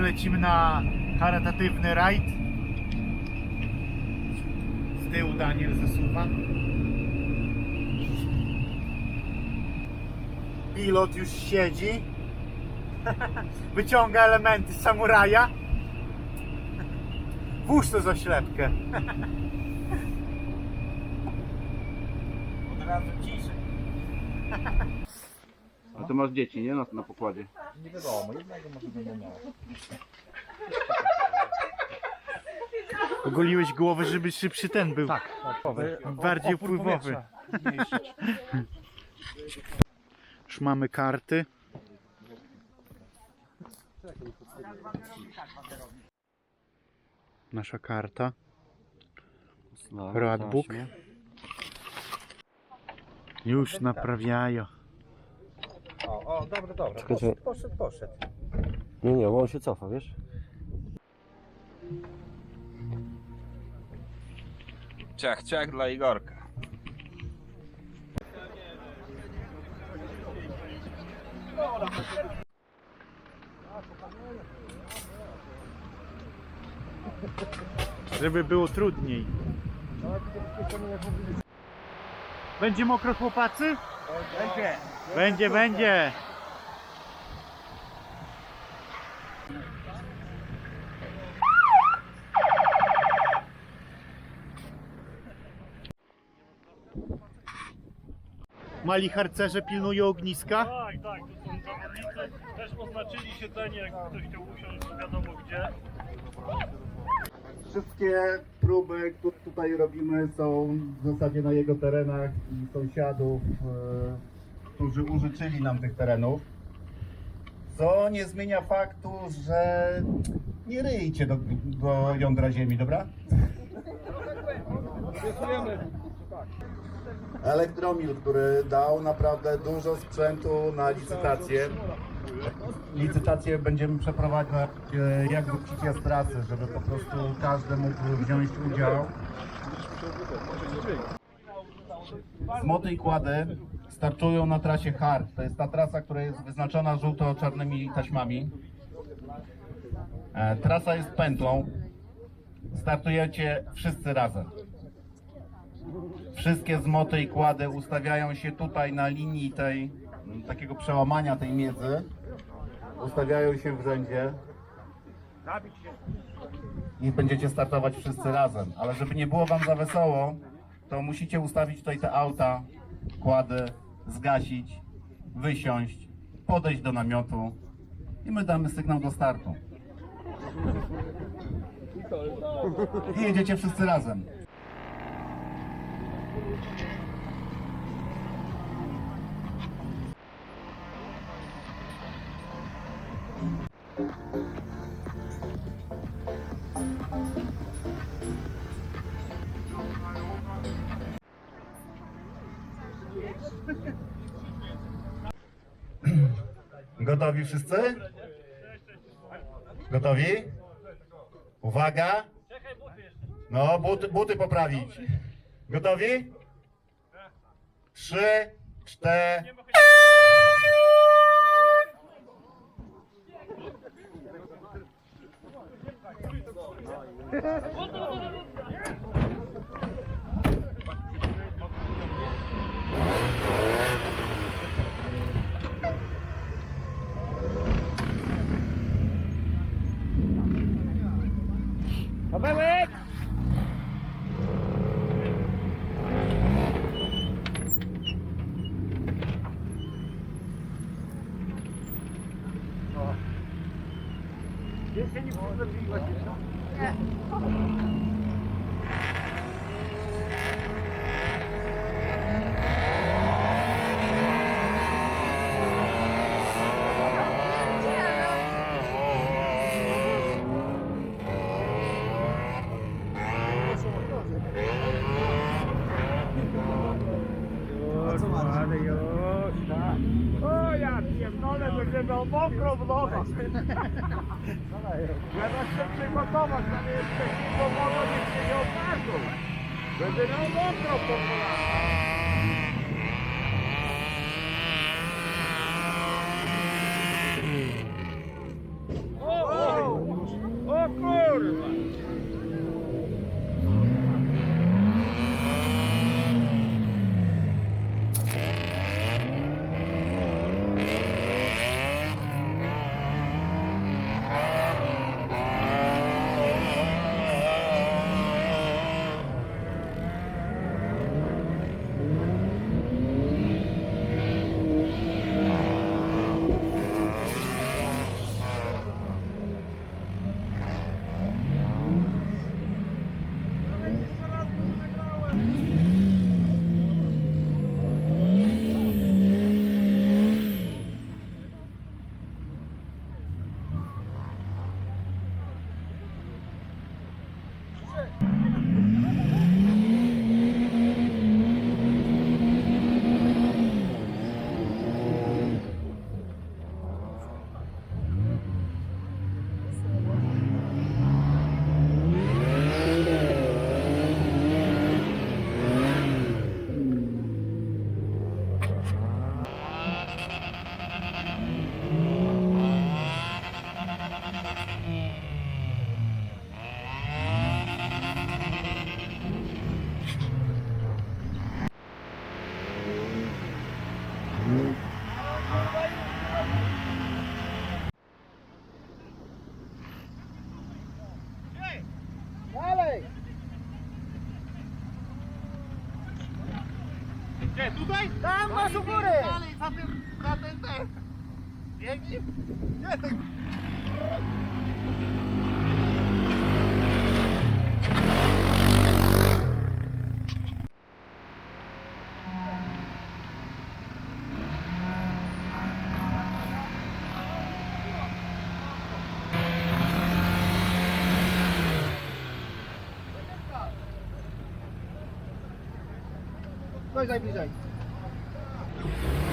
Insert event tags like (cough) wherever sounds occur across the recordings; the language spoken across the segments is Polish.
lecimy na charytatywny rajd. Z tyłu Daniel zasuwa. Pilot już siedzi. (laughs) Wyciąga elementy samuraja. Włóż to za ślepkę. (laughs) Od razu ciszej. (laughs) Ty masz dzieci, nie? Na, na pokładzie. Ogoliłeś głowę, żeby szybszy ten był. Tak, Bardziej wpływowy. Już mamy karty. Nasza karta. No, Roadbook. taśmie. Już naprawiają. O, dobra, dobra. Poszedł, poszedł, poszedł. Nie, nie, bo on się cofa, wiesz? Ciach, ciach dla Igorka. Żeby było trudniej. Będzie mokro chłopacy? Będzie. Będzie, będzie. Mali harcerze pilnują ogniska? Tak, tak, to są zawodnicy. Też oznaczyli siedzenie, jak ktoś chciał usiąść, to wiadomo gdzie. Wszystkie próby, które tutaj robimy są w zasadzie na jego terenach i sąsiadów, e, którzy użyczyli nam tych terenów. Co nie zmienia faktu, że nie ryjcie do, do jądra ziemi, dobra? Elektromil, który dał naprawdę dużo sprzętu na licytację. Licytację będziemy przeprowadzać e, jak wrócicie z pracy, żeby po prostu każdy mógł wziąć udział. Zmoty i kłady startują na trasie Hard. To jest ta trasa, która jest wyznaczona żółto-czarnymi taśmami. E, Trasa jest pętlą. Startujecie wszyscy razem. Wszystkie zmoty i kłady ustawiają się tutaj na linii tej, takiego przełamania tej miedzy. Ustawiają się w rzędzie. I będziecie startować wszyscy razem. Ale żeby nie było wam za wesoło, to musicie ustawić tutaj te auta, kłady, zgasić, wysiąść, podejść do namiotu i my damy sygnał do startu. I jedziecie wszyscy razem. Gotowi wszyscy? Gotowi? Uwaga! No, buty, buty poprawić. Gotowi? Trzy, cztery. (laughs) Vai, Descende, o ali, vai, né? É. się przygotować, ale jeszcze zimno wodą niech się nie okażą. Będzie miał mokro po kolanach. O, o, o kurwa! Gdzie, tutaj? Tam masz u góry! Dalej, za tym, za ten, ten. Biegnij. Nie, tak. Chodź najbliżej. Thank you.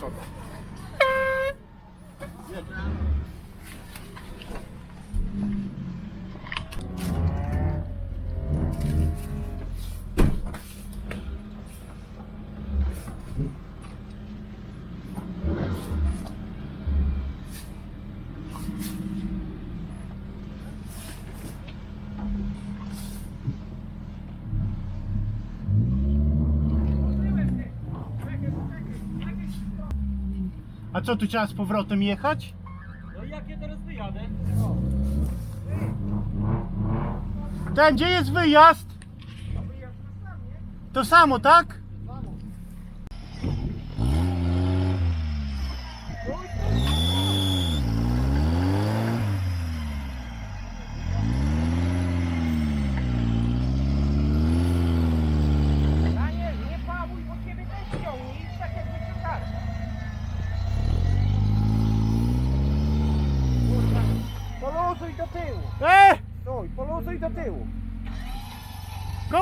особа. A co, tu trzeba z powrotem jechać? No jak ja teraz wyjadę? Ten, gdzie jest wyjazd? To samo, tak? Daniel, nie pałuj, bo ciebie też ciągnie i tak jakby się tak. Kurwa, poluzuj do tyłu. E! Stój, poluzuj do tyłu.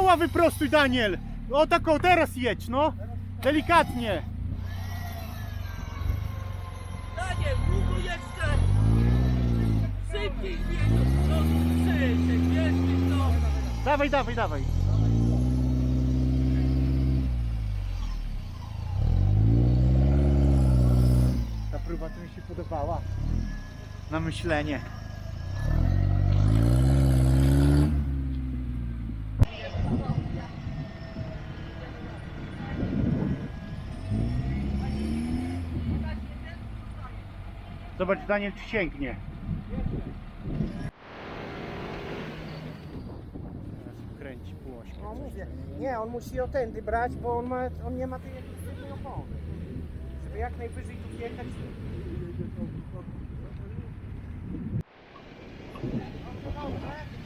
Koła wyprostuj, Daniel! O taką, teraz jedź, no! Delikatnie! Daniel, długo jeszcze! Szybciej zmienił! No, Krzysiek, wiesz mi to! Dawaj, dawaj, dawaj! Ta próba to mi się podobała. Na myślenie. Zobacz, Daniel, czy sięgnie. Teraz kręci półośkę. No mówię, nie, on musi o tędy brać, bo on, ma, on nie ma tej jakiejś opony. Żeby jak najwyżej tu wjechać. E!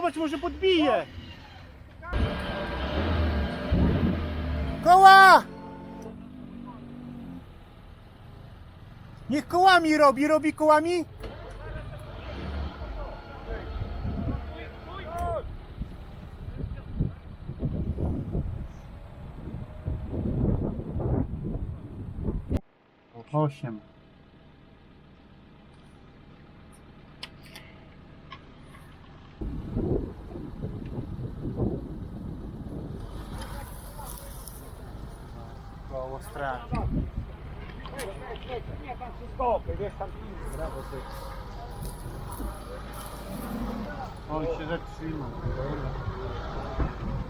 Zobacz, może podbije! Koła! Niech kołami robi, robi kołami? Osiem. Koło straży. Nie, tam się stopy, wiesz, tam Brawo, ty. On się zatrzymał.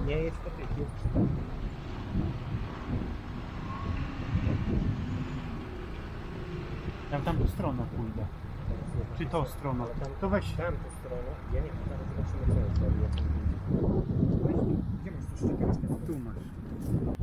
Nie jest to ty, jest Ja w tamtą stronę pójdę. Czy tą stroną? To weź. tamtą stroną. Ja nie wiem, zaraz zobaczymy co jest. Gdzie masz tu szczepionkę? Tu masz.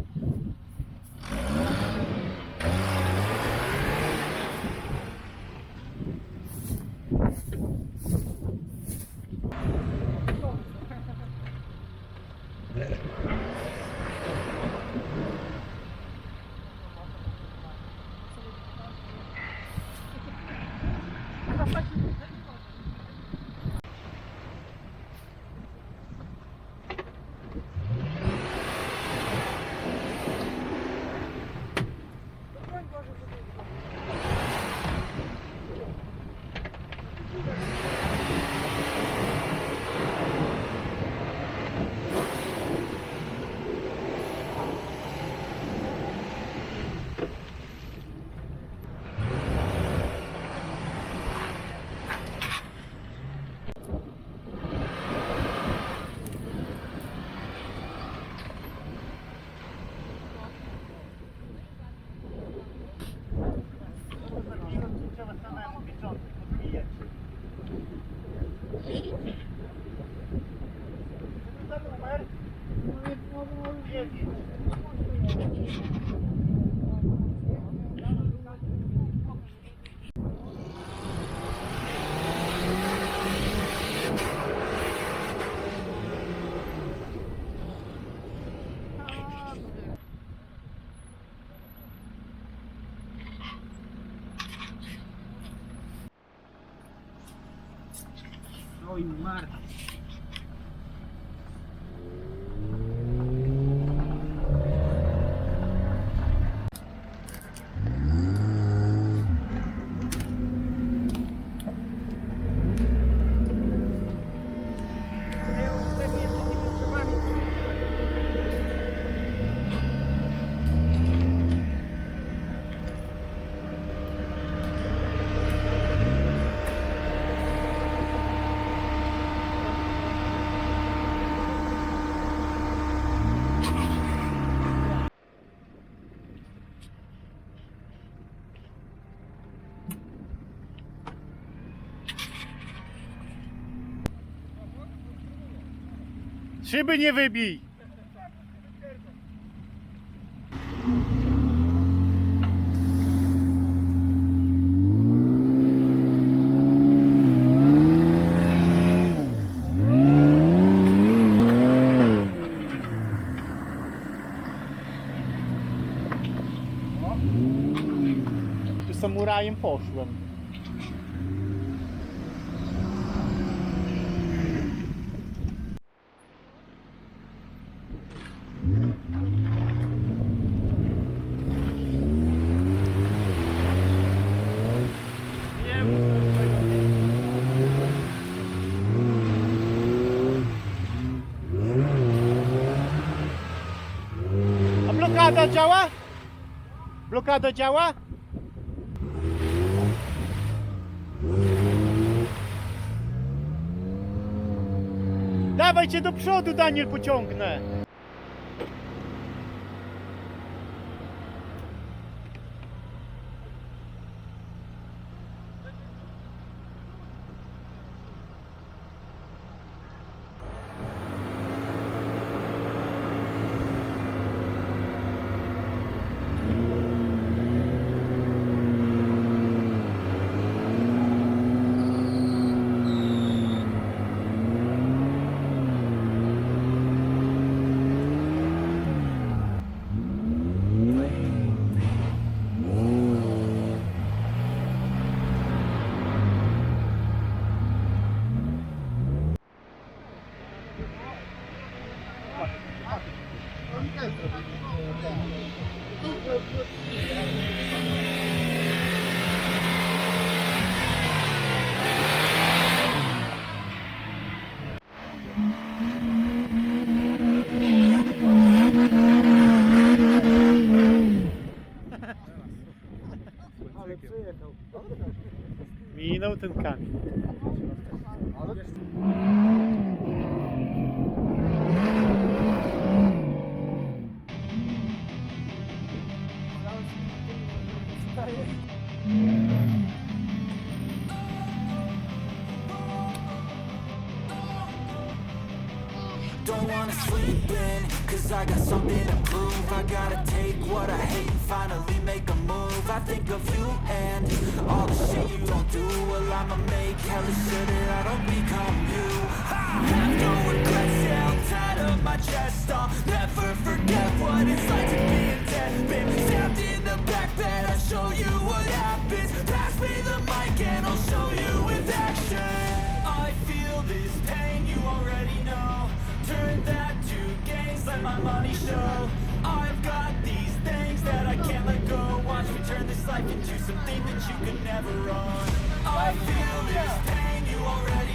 e mar. Szyby nie wybij! Samurajem poszłem. A blokada działa? Blokada działa? Dawaj cię do przodu, Daniel, pociągnę. Don't wanna sleep in, cause I got something to prove. I gotta take what I hate and finally make a move. I think of you and all the shit you don't do. Well I'ma make hella sure that I don't become you. I have no regrets, yeah, I'm tired of my chest. I'll never forget what it's like to be in death Been stabbed back bed, I'll show you what happens. Pass me the mic and I'll show you with action. I feel this pain, you already know. Turn that to gains, let my money show. I've got these things that I can't let go. Watch me turn this life into something that you could never own. I feel this pain, you already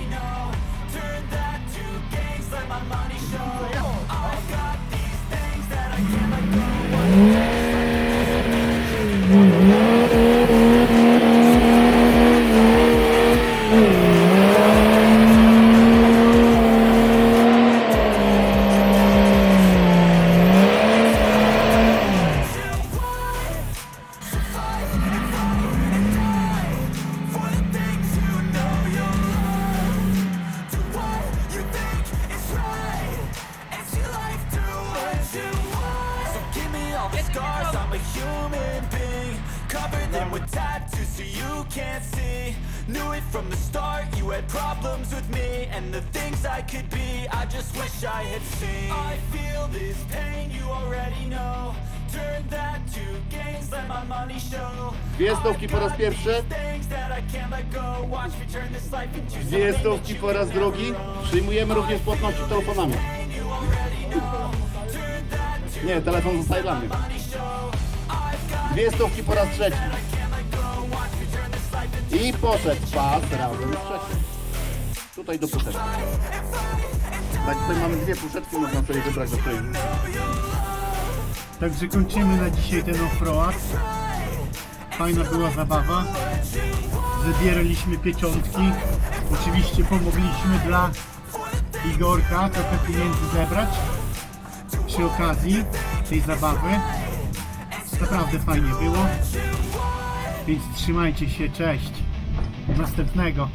scars, I'm a human being. Cover them with tattoos so you can't see. Knew it from the start, you had problems with me And the things I could be, I just wish I had seen. I feel this pain, you already know. Turn that to gains, let my Dwie stówki po raz pierwszy. Dwie stówki po raz drugi. Przyjmujemy również płatności telefonami. Nie, telefon zostaje dla mnie. Dwie stówki po raz trzeci. I poszedł pas razem z trzecim. Tutaj do puszeczki. Tak, tutaj mamy dwie puszeczki, można sobie wybrać do której. Także kończymy na dzisiaj ten offroad. Fajna była zabawa. Zabieraliśmy pieczątki. Oczywiście pomogliśmy dla Igorka trochę pieniędzy zebrać przy okazji tej zabawy. Naprawdę fajnie było. Więc trzymajcie się, cześć. Do następnego.